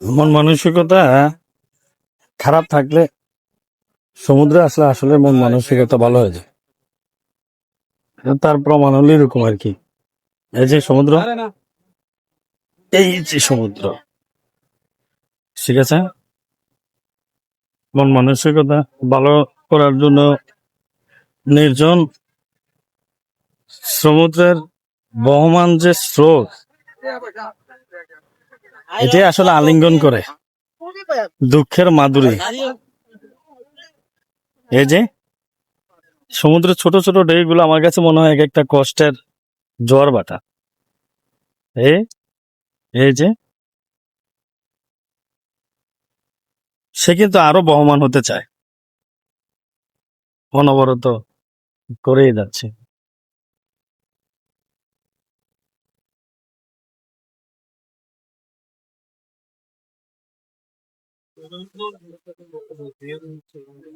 মন মানসিকতা খারাপ থাকলে সমুদ্রে আসলে আসলে মন মানসিকতা ভালো হয়ে যায়। তার প্রমাণ হলো এরকম আর কি। এই যে সমুদ্র এই যে সমুদ্র ঠিক আছে? মন মানসিকতা ভালো করার জন্য নির্জন সমুদ্রের বহমান যে স্রোত এটাই আসলে আলিঙ্গন করে। দুঃখের মাধুরী। এই যে সমুদ্রের ছোট ছোট ঢেউগুলো আমার কাছে মনে হয় এক একটা কষ্টের জোয়ার বাটা। এই এই যে সে কিন্তু আরও বহমান হতে চায়। অনবরত করেই যাচ্ছে। ഉപയോഗിച്ചുകൊണ്ട്